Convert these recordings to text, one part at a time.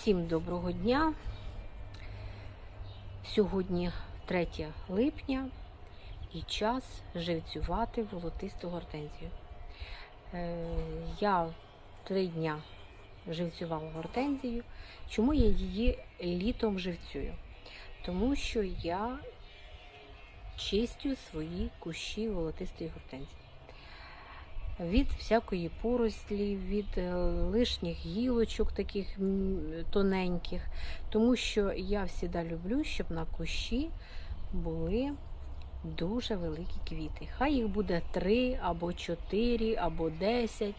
Всім доброго дня. Сьогодні 3 липня і час живцювати волотисту гортензію. Е, Я три дня живцювала гортензію. Чому я її літом живцюю? Тому що я чистю свої кущі волотистої гортензії. Від всякої порослі, від е, лишніх гілочок, таких тоненьких. Тому що я завжди люблю, щоб на кущі були дуже великі квіти. Хай їх буде три або чотири, або десять,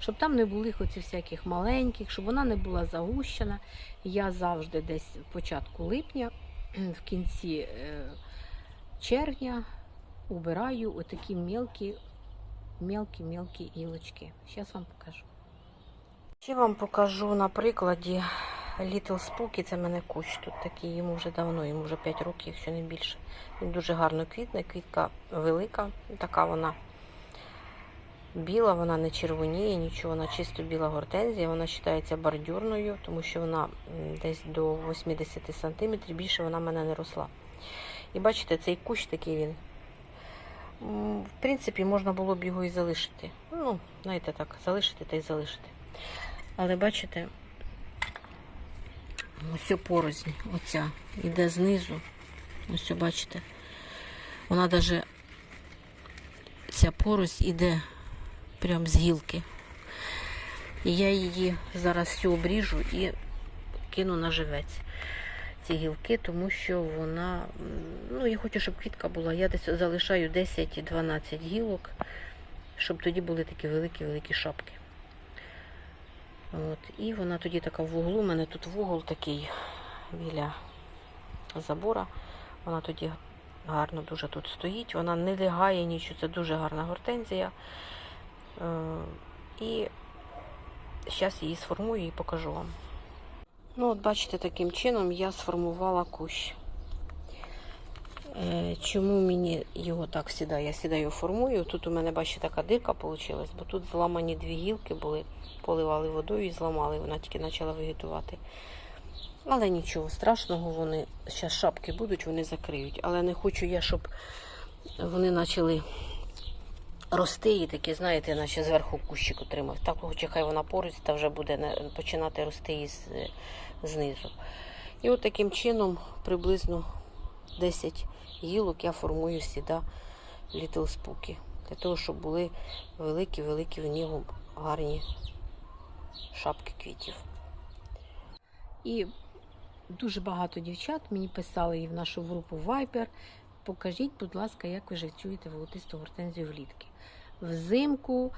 щоб там не були хоч всяких маленьких, щоб вона не була загущена. Я завжди десь в початку липня, в кінці е, червня убираю отакі мелкі мелкі-мелкі гілочки. Зараз вам покажу. Ще вам покажу на прикладі Little Spooky. Це мене кущ тут такий, йому вже давно, йому вже 5 років, якщо не більше. Він дуже гарно квітне, квітка велика, така вона біла, вона не червоніє, нічого, вона чисто біла гортензія, вона вважається бордюрною, тому що вона десь до 80 см, більше вона в мене не росла. І бачите, цей кущ такий він. В принципі, можна було б його і залишити. Ну, знаєте так, залишити та й залишити. Але бачите, ось порознь, оця, іде знизу. Ось бачите. Вона навіть ця порость іде прямо з гілки. І я її зараз всю обріжу і кину на живець ці гілки, тому що вона, ну я хочу, щоб квітка була. Я десь залишаю 10-12 гілок, щоб тоді були такі великі-великі шапки. От, і вона тоді така в вуглу. У мене тут вугол такий біля забора. Вона тоді гарно дуже тут стоїть. Вона не лягає нічого, це дуже гарна гортензія. Е, і зараз її сформую і покажу вам. Ну, от бачите, таким чином я сформувала кущ. Е, Чому мені його так сідає? Я сідаю формую. Тут у мене, бачите, така дирка вийшла, бо тут зламані дві гілки були, поливали водою і зламали, вона тільки почала вегетувати. Але нічого страшного, вони зараз шапки будуть, вони закриють. Але не хочу я, щоб вони почали рости і такі, знаєте, наче зверху кущик отримав. Так, хоча хай вона поруч, та вже буде починати рости із е, знизу. І от таким чином приблизно 10 гілок я формую сюди Little Spooky. Для того, щоб були великі-великі в нього гарні шапки квітів. І дуже багато дівчат мені писали і в нашу групу Viber. Покажіть, будь ласка, як ви живцюєте волотисту гортензію влітки. Взимку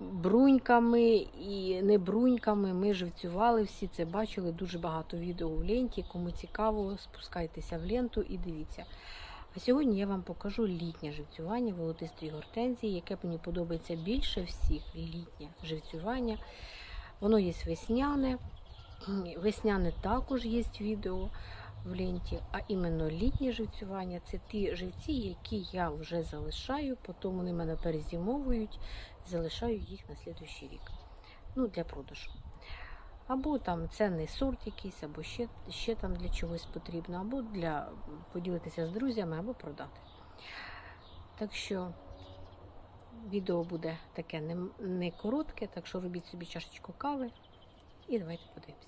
бруньками і не бруньками ми живцювали, всі це бачили. Дуже багато відео в ленті. Кому цікаво, спускайтеся в ленту і дивіться. А сьогодні я вам покажу літнє живцювання волотистої гортензії, яке мені подобається більше всіх. Літнє живцювання. Воно є весняне. Весняне також є відео в ленті, а іменно літнє живцювання це ті живці, які я вже залишаю, потім вони мене перезимовують, залишаю їх на слідуючий рік. Ну, для продажу. Або там цінний сорт якийсь, або ще, ще там для чогось потрібно, або для поділитися з друзями, або продати. Так що відео буде таке не, не коротке, так що робіть собі чашечку кави і давайте подивимося.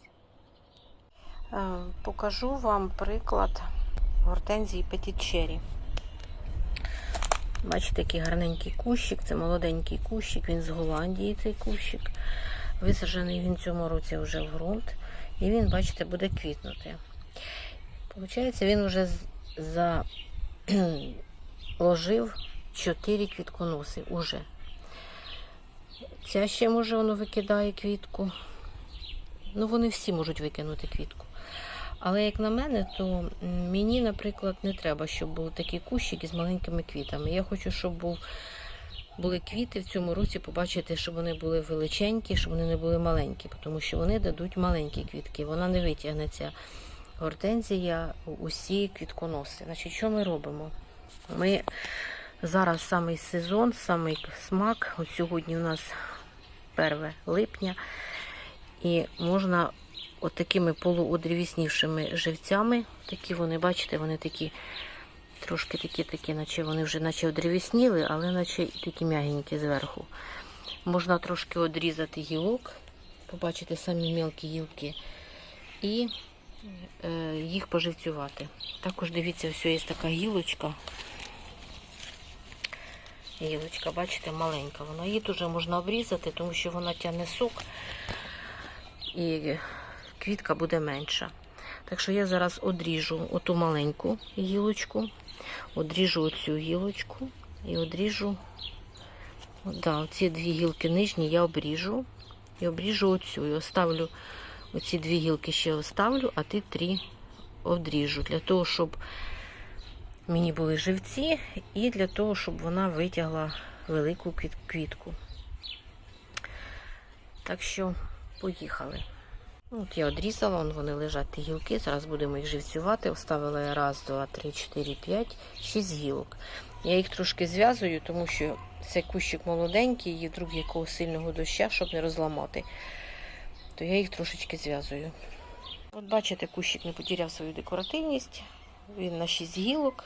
Е, Покажу вам приклад гортензії Cherry. Бачите, який гарненький кущик, це молоденький кущик, він з Голландії цей кущик. Висаджений він цьому році вже в ґрунт. І він, бачите, буде квітнути. Получається, він вже заложив 4 квітконоси уже. Ця ще може воно викидає квітку. Ну, вони всі можуть викинути квітку. Але як на мене, то мені, наприклад, не треба, щоб був такий кущик із маленькими квітами. Я хочу, щоб був, були квіти в цьому році, побачити, щоб вони були величенькі, щоб вони не були маленькі, тому що вони дадуть маленькі квітки. Вона не витягне ця гортензія усі квітконоси. Значить, що ми робимо? Ми зараз самий сезон, самий смак. От сьогодні у нас 1 липня. І можна от такими полуодрівіснівшими живцями. Такі вони, бачите, вони такі трошки такі, такі, наче вони вже наче одрівісніли, але наче такі м'ягенькі зверху. Можна трошки одрізати гілок, побачите самі мілкі гілки, і е, їх поживцювати. Також дивіться, ось є така гілочка. Гілочка, бачите, маленька. Вона її дуже можна обрізати, тому що вона тягне сок і квітка буде менша. Так що я зараз одріжу оту маленьку гілочку, одріжу оцю гілочку і одріжу. Да, оці дві гілки нижні я обріжу і обріжу оцю. І оставлю оці дві гілки ще оставлю, а ті три одріжу. Для того, щоб мені були живці, і для того, щоб вона витягла велику квітку. Так що поїхали. От я одрізала, вони лежать ті гілки. Зараз будемо їх живцювати. Оставила я раз, два, три, чотири, п'ять, шість гілок. Я їх трошки зв'язую, тому що цей кущик молоденький, і вдруг якого сильного доща, щоб не розламати. То я їх трошечки зв'язую. От бачите, кущик не потеряв свою декоративність. Він на 6 гілок.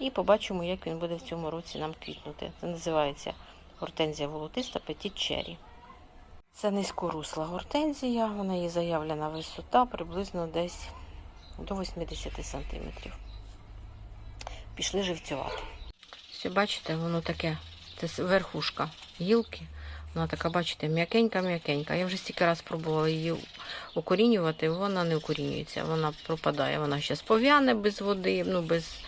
І побачимо, як він буде в цьому році нам квітнути. Це називається гортензія волотиста Petit Cherry. Це низькорусла гортензія, вона її заявлена висота приблизно десь до 80 см. Пішли живцювати. Все, бачите, воно таке, це верхушка гілки. Вона така, бачите, м'якенька-м'якенька. Я вже стільки раз пробувала її укорінювати, вона не укорінюється, вона пропадає. Вона зараз пов'яне без води, ну без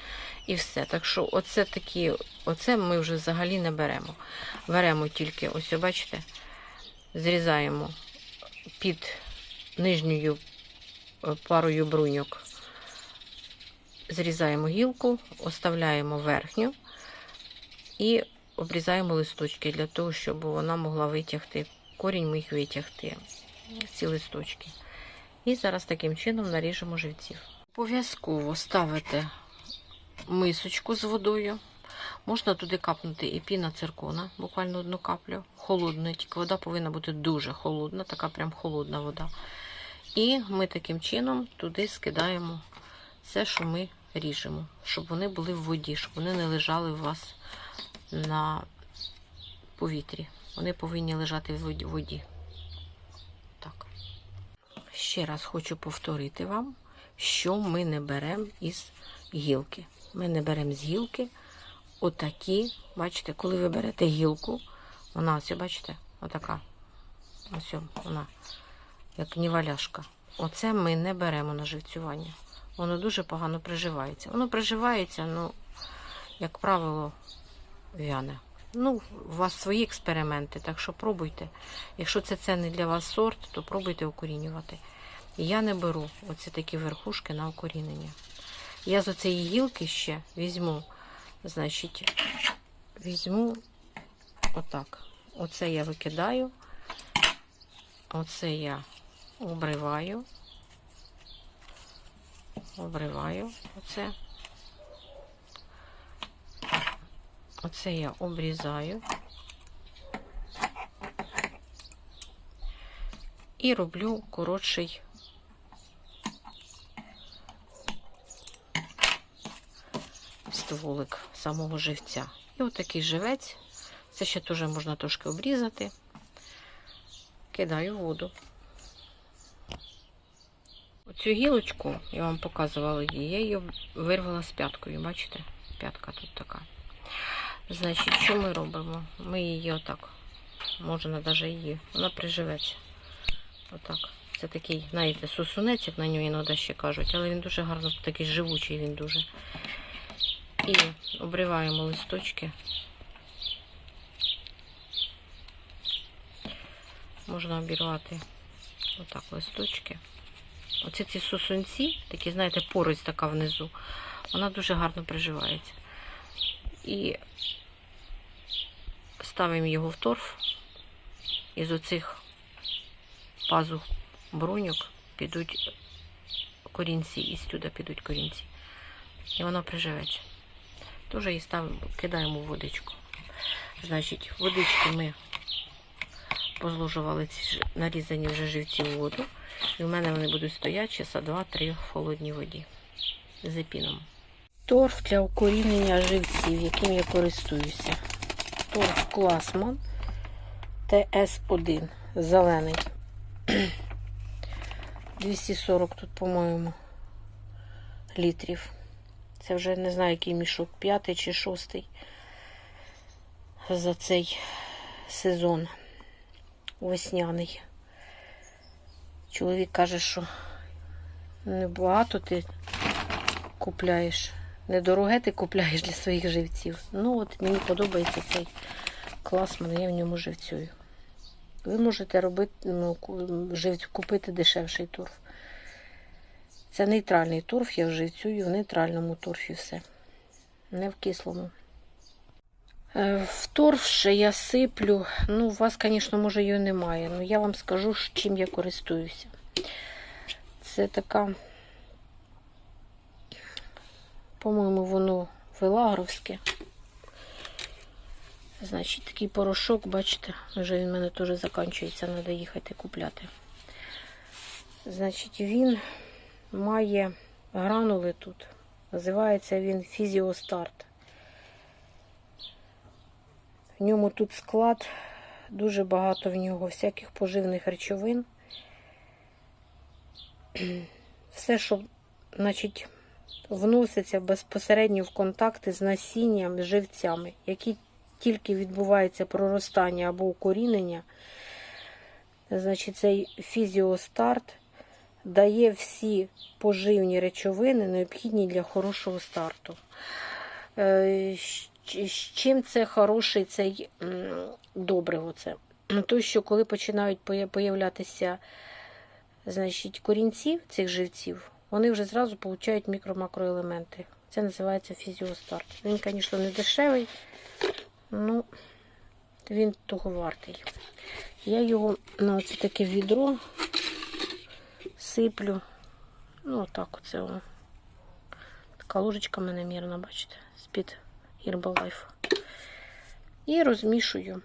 і все. Так що оце такі, оце ми вже взагалі не беремо. Беремо тільки, ось бачите, зрізаємо під нижньою е, парою бруньок. Зрізаємо гілку, оставляємо верхню і обрізаємо листочки для того, щоб вона могла витягти. Корінь їх витягти, ці листочки. І зараз таким чином наріжемо живців. Обов'язково ставите мисочку з водою. Можна туди капнути і піна циркона, буквально одну каплю. Холодна, тільки вода повинна бути дуже холодна, така прям холодна вода. І ми таким чином туди скидаємо все, що ми ріжемо, щоб вони були в воді, щоб вони не лежали у вас на повітрі. Вони повинні лежати в воді. Так. Ще раз хочу повторити вам, що ми не беремо із гілки. Ми не беремо з гілки отакі, бачите, коли ви берете гілку, вона ось, бачите, отака. Ось вона, як ніваляшка. Оце ми не беремо на живцювання. Воно дуже погано приживається. Воно приживається, ну, як правило, в'яне. Ну, у вас свої експерименти, так що пробуйте. Якщо це, не для вас сорт, то пробуйте укорінювати. Я не беру оці такі верхушки на укорінення. Я з оцієї гілки ще візьму, значить, візьму отак. Оце я викидаю, оце я обриваю, обриваю оце. Оце я обрізаю і роблю коротший стволик самого живця. І отакий живець. Це ще теж можна трошки обрізати. Кидаю воду. Оцю гілочку, я вам показувала її, я її вирвала з п'яткою, бачите? П'ятка тут така. Значить, що ми робимо? Ми її отак. Можна навіть її. Вона приживеться. Отак. Це такий, знаєте, сусунець, як на нього іноді ще кажуть, але він дуже гарно, такий живучий він дуже. І обриваємо листочки. Можна обірвати отак листочки. Оці ці сусунці, такі, знаєте, порость така внизу, вона дуже гарно приживається. І ставимо його в торф. Із оцих пазух бруньок підуть корінці, і сюди підуть корінці. І вона приживеться. Теж її ставимо, кидаємо в водичку. Значить, водички ми позложували ці нарізані вже живці у воду. І в мене вони будуть стояти часа 2-3 в холодній воді з епіном. Торф для укорінення живців, яким я користуюся. Торф Класман ТС1 зелений. 240 тут, по-моєму, літрів. Це вже не знаю, який мішок, п'ятий чи шостий за цей сезон весняний. Чоловік каже, що небагато ти купляєш. Недороге ти купляєш для своїх живців. Ну, от мені подобається цей клас, я в ньому живцюю. Ви можете робити, ну, ку- купити дешевший торф. Це нейтральний торф, я вживцюю в нейтральному торфі все. Не в кислому. Е, В торф ще я сиплю. Ну, у вас, звісно, може, її немає. але я вам скажу, чим я користуюся. Це така, по-моєму, воно велагровське. Значить, такий порошок, бачите, вже він в мене теж закінчується, треба їхати купляти. Значить, він має гранули тут. Називається він Фізіостарт. В ньому тут склад, дуже багато в нього всяких поживних речовин. Все, що значить, вноситься безпосередньо в контакти з насінням, живцями, які тільки відбувається проростання або укорінення, значить, цей фізіостарт дає всі поживні речовини, необхідні для хорошого старту. Е, з чим це хороший цей добриво це? Ну, То, що коли починають поя- появлятися значить, корінці цих живців, вони вже зразу получають мікро-макроелементи. Це називається фізіостарт. Він, звісно, не дешевий, ну він того вартий. Я його на оце таке відро сиплю. Ну, отак оце воно. Така ложечка в мене мірна, бачите, з-під Herbalife. І розмішую.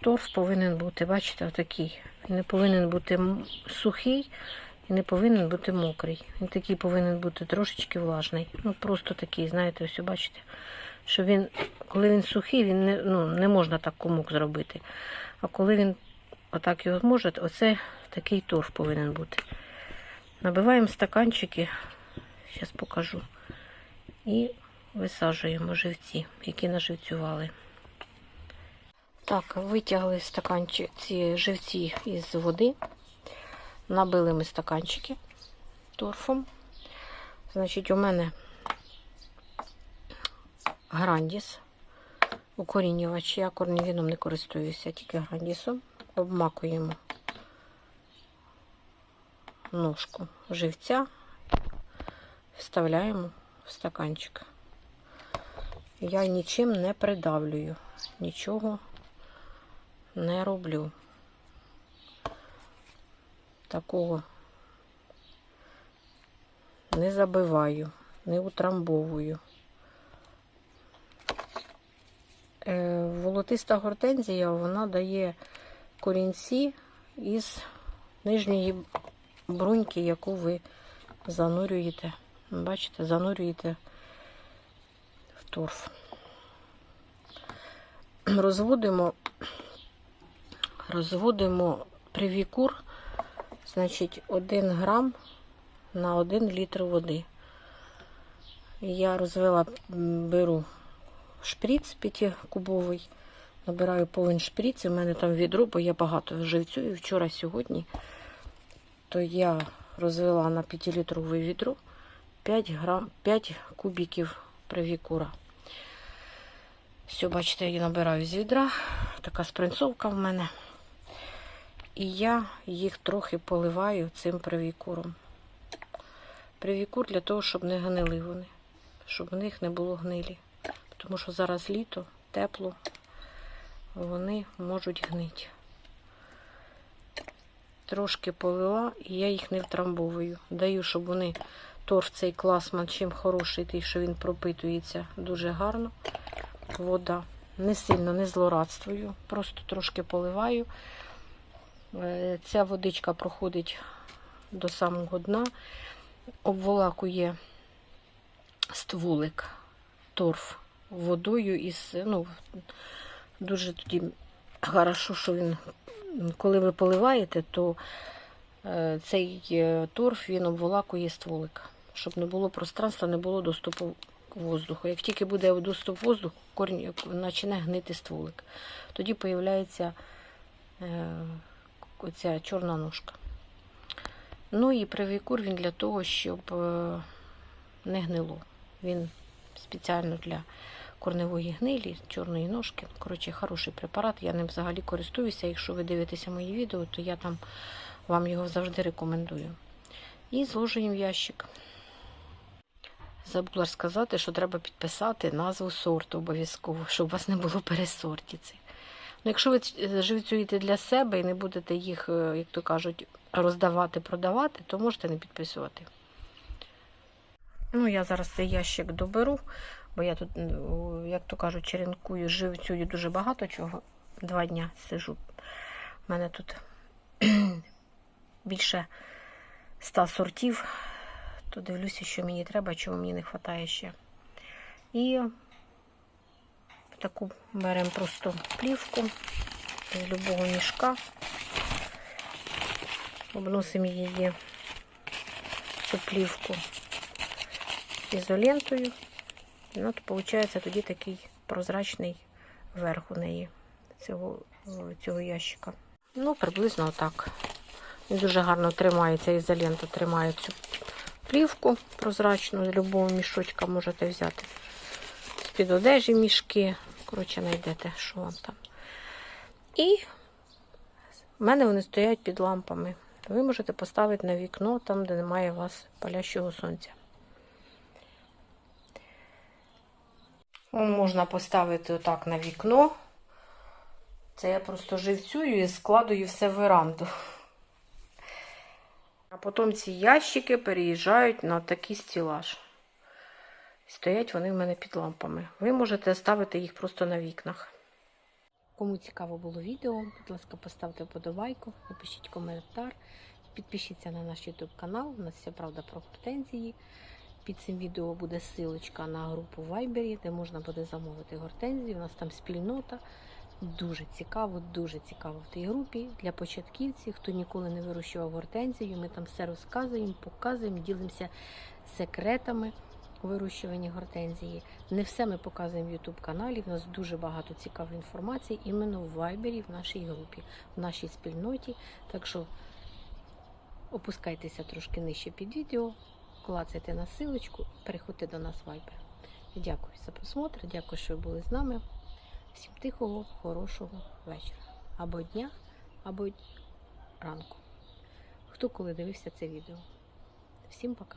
Торф повинен бути, бачите, отакий. Він не повинен бути сухий і не повинен бути мокрий. Він такий повинен бути трошечки влажний. Ну, просто такий, знаєте, ось бачите, що він, коли він сухий, він не, ну, не можна так комок зробити. А коли він отак його може, оце такий торф повинен бути. Набиваємо стаканчики, зараз покажу. І висаджуємо живці, які наживцювали. Так, витягли стаканчик, ці живці із води. Набили ми стаканчики торфом. Значить, у мене грандіс, укорінювач. Я корнівіном не користуюся, тільки грандісом. Обмакуємо ножку живця, вставляємо в стаканчик. Я нічим не придавлюю, нічого не роблю. Такого не забиваю, не утрамбовую. Е, Волотиста гортензія, вона дає корінці із нижньої бруньки, яку ви занурюєте. Бачите, занурюєте в торф. Розводимо, розводимо привікур, значить, 1 грам на 1 літр води. Я розвела, беру шприц 5-кубовий, набираю повен шприц, і в мене там відро, бо я багато живцю, і вчора, сьогодні, то я розвела на 5-літрове відро 5, грам, 5 кубиків привікура. Все, бачите, я набираю з відра. Така спринцовка в мене. І я їх трохи поливаю цим привікуром. Привікур для того, щоб не гнили вони, щоб в них не було гнилі. Тому що зараз літо, тепло, вони можуть гнити. Трошки полила, і я їх не втрамбовую. Даю, щоб вони торф цей класман, чим хороший, той, що він пропитується дуже гарно. Вода. не сильно не злорадствую, просто трошки поливаю. Е, Ця водичка проходить до самого дна, обволакує стволик торф водою із, ну, дуже тоді хорошо, що він, коли ви поливаєте, то е, цей е, торф він обволакує стволик, щоб не було пространства, не було доступу воздуху. Як тільки буде доступ воздуху, корінь почне гнити стволик. Тоді появляється е, оця чорна ножка. Ну і привікур він для того, щоб е, не гнило. Він спеціально для корневої гнилі, чорної ножки. Коротше, хороший препарат. Я ним взагалі користуюся. Якщо ви дивитеся мої відео, то я там вам його завжди рекомендую. І зложуємо в ящик. Забула сказати, що треба підписати назву сорту обов'язково, щоб у вас не було пересортів. Ну, якщо ви ц- живцюєте для себе і не будете їх, е, як то кажуть, роздавати, продавати, то можете не підписувати. Ну, я зараз цей ящик доберу, бо я тут, як то кажуть, черенкую, живцюю дуже багато чого. Два дня сижу. У мене тут більше ста сортів, то дивлюся, що мені треба, чого мені не вистачає ще. І таку беремо просто плівку з любого мішка, обносимо її цю плівку ізолентою. Ну, от виходить тоді такий прозрачний верх у неї цього, цього ящика. Ну, приблизно так. Він дуже гарно тримається, ізолента тримає цю плівку прозрачну, з любого мішочка можете взяти. З-під одежі мішки. Коротше, знайдете, що вам там. І в мене вони стоять під лампами. Ви можете поставити на вікно, там, де немає у вас палящого сонця. Можна поставити отак на вікно. Це я просто живцюю і складую все в веранду. А потім ці ящики переїжджають на такий стілаж. Стоять вони в мене під лампами. Ви можете ставити їх просто на вікнах. Кому цікаво було відео, будь ласка, поставте вподобайку, напишіть коментар, підпишіться на наш YouTube канал. У нас вся правда про гортензії. Під цим відео буде ссылочка на групу Viber, де можна буде замовити гортензії. У нас там спільнота. Дуже цікаво, дуже цікаво в тій групі для початківців, хто ніколи не вирощував гортензію. Ми там все розказуємо, показуємо, ділимося секретами вирощування гортензії. Не все ми показуємо в YouTube каналі. У нас дуже багато цікавої інформації іменно в Viber, в нашій групі, в нашій спільноті. Так що опускайтеся трошки нижче під відео, клацайте на силочку, переходьте до нас в Viber. Дякую за просмотр, дякую, що ви були з нами. Всім тихого, хорошого вечора. Або дня, або ранку. Хто коли дивився це відео. Всім пока.